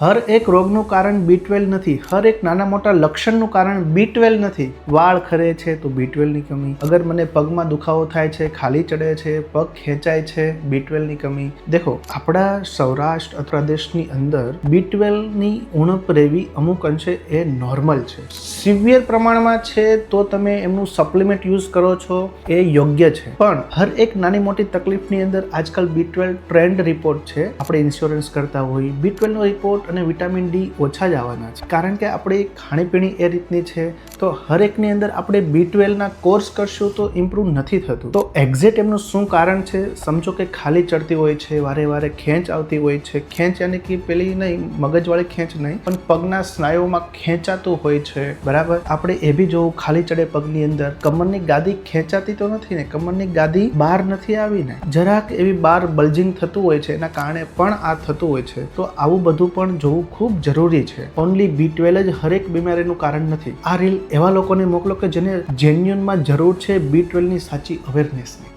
હર એક રોગનું કારણ બી ટ્વેલ્વ નથી. હર એક નાના મોટા લક્ષણનું કારણ બી ટ્વેલ્વ નથી. વાળ ખરે છે તો બી ટ્વેલ્વની કમી. અગર મને પગમાં દુખાવો થાય છે, ખાલી ચડે છે, પગ ખેંચાય છે બી ટ્વેલ્વની કમી. દેખો, આપણા સૌરાષ્ટ્ર પ્રદેશની અંદર બી ટ્વેલ્વની ઉણપ રહેવી અમુક અંશે એ નોર્મલ છે. સિવિયર પ્રમાણમાં છે તો તમે એમનું સપ્લિમેન્ટ યુઝ કરો છો, એ યોગ્ય છે. પણ હર એક નાની મોટી તકલીફની અંદર આજકાલ બી ટ્વેલ્વ ટ્રેન્ડ રિપોર્ટ છે. આપણે ઇન્સ્યોરન્સ કરતા હોય બી ટ્વેલ્વનો રિપોર્ટ અને વિટામિન ડી ઓછા જ આવવાના છે. કારણ કે આપણી ખાણીપીણી એ રીતની છે, તો હરેકની અંદર આપણે બી ટ્વેલ્વના કોર્સ કરશું તો ઇમ્પ્રૂવ નથી થતું. તો એક્ઝેક્ટ એમનું શું કારણ છે? સમજો કે ખાલી ચડતી હોય છે, વારે વારે ખેંચ આવતી હોય છે. ખેંચ યાને કે પેલી નહીં, મગજવાળી ખેંચ નહીં, પણ પગના સ્નાયુઓમાં ખેંચાતું હોય છે. બરાબર? આપણે એ બી જોવું, ખાલી ચડે પગની અંદર. કમરની ગાદી ખેંચાતી તો નથી ને, કમરની ગાદી બહાર નથી આવી ને જરાક એવી બહાર બલ્જિંગ થતું હોય છે, એના કારણે પણ આ થતું હોય છે. તો આવું બધું પણ જોવું ખૂબ જરૂરી છે. ઓનલી બી ટ્વેલ્વ જ હરેક બીમારીનું કારણ નથી. આ રીલ એવા લોકોને મોકલો કે જેને જેન્યુનમાં જરૂર છે બી ટ્વેલ્વની સાચી અવેરનેસની